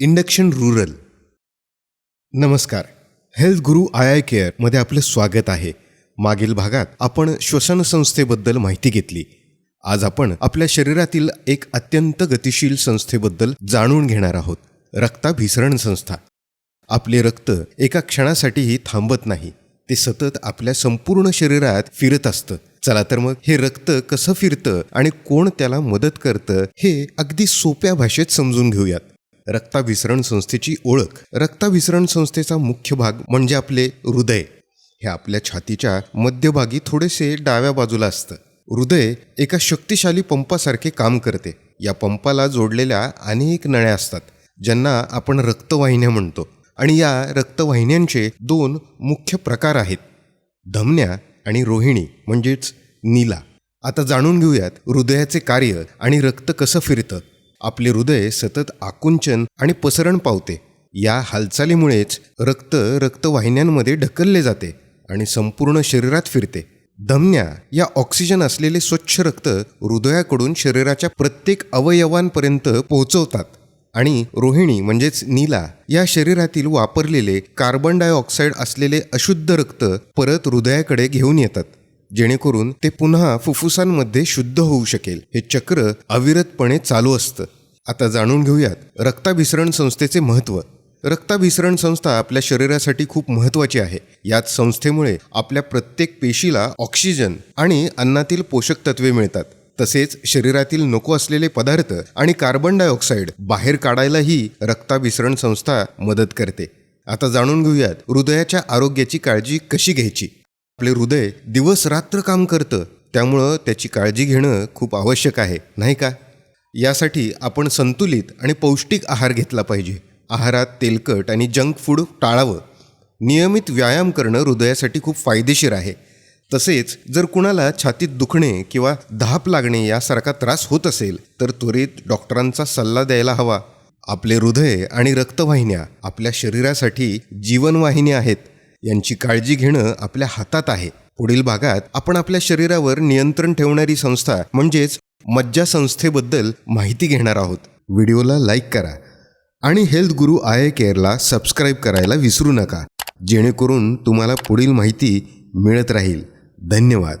Induction rural. नमस्कार. Health Guru I I केअरमध्ये आपलं स्वागत आहे. मागील भागात आपण श्वसन संस्थेबद्दल माहिती घेतली. आज आपण आपल्या शरीरातील एक अत्यंत गतिशील संस्थेबद्दल जाणून घेणार आहोत. रक्ताभिसरण संस्था. आपले रक्त एका क्षणासाठीही थांबत नाही. ते सतत आपल्या संपूर्ण शरीरात फिरत असतं. चला तर मग हे रक्त कसं फिरतं आणि कोण त्याला मदत करतं हे अगदी सोप्या भाषेत समजून घेऊयात. रक्ताभिसरण संस्थेची ओळख. रक्ताभिसरण संस्थेचा मुख्य भाग म्हणजे आपले हृदय. हे आपल्या छातीच्या मध्यभागी थोडेसे डाव्या बाजूला असतं. हृदय एका शक्तिशाली पंपासारखे काम करते. या पंपाला जोडलेल्या अनेक नळ्या असतात ज्यांना आपण रक्तवाहिन्या म्हणतो. आणि या रक्तवाहिन्यांचे दोन मुख्य प्रकार आहेत. धमन्या आणि रोहिणी म्हणजेच नीला. आता जाणून घेऊयात हृदयाचे कार्य आणि रक्त कसं फिरतं. आपले हृदय सतत आकुंचन आणि पसरण पावते. या हालचालीमुळेच रक्त रक्तवाहिन्यांमध्ये ढकलले जाते आणि संपूर्ण शरीरात फिरते. धमन्या या ऑक्सिजन असलेले स्वच्छ रक्त हृदयाकडून शरीराच्या प्रत्येक अवयवांपर्यंत पोहोचवतात. आणि रोहिणी म्हणजेच नीला या शरीरातील वापरलेले कार्बन डायऑक्साईड असलेले अशुद्ध रक्त परत हृदयाकडे घेऊन येतात. जेणेकरून ते पुन्हा फुफ्फुसांमध्ये शुद्ध होऊ शकेल. हे चक्र अविरतपणे चालू असतं. आता जाणून घेऊयात रक्ताभिसरण संस्थेचे महत्त्व. रक्ताभिसरण संस्था आपल्या शरीरासाठी खूप महत्त्वाची आहे. याच संस्थेमुळे आपल्या प्रत्येक पेशीला ऑक्सिजन आणि अन्नातील पोषक तत्वे मिळतात. तसेच शरीरातील नको असलेले पदार्थ आणि कार्बन डायऑक्साईड बाहेर काढायलाही रक्ताभिसरण संस्था मदत करते. आता जाणून घेऊयात हृदयाच्या आरोग्याची काळजी कशी घ्यायची? आपले हृदय दिवस रात्र काम करतं. त्यामुळं त्याची काळजी घेणं खूप आवश्यक आहे नाही का? यासाठी आपण संतुलित आणि पौष्टिक आहार घेतला पाहिजे. आहारात तेलकट आणि जंक फूड टाळावं. नियमित व्यायाम करणं हृदयासाठी खूप फायदेशीर आहे. तसेच जर कुणाला छातीत दुखणे किंवा धाप लागणे यासारखा त्रास होत असेल तर त्वरित डॉक्टरांचा सल्ला द्यायला हवा. आपले हृदय आणि रक्तवाहिन्या आपल्या शरीरासाठी जीवनवाहिन्या आहेत. यांची काळजी घेणं आपल्या हातात आहे. पुढील भागात आपण आपल्या शरीरावर नियंत्रण ठेवणारी संस्था म्हणजेच मज्जा संस्थेबद्दल माहिती घेणार आहोत. व्हिडिओला लाईक करा आणि हेल्थ गुरु आय केअरला सबस्क्राईब करायला विसरू नका. जेणेकरून तुम्हाला पुढील माहिती मिळत राहील. धन्यवाद.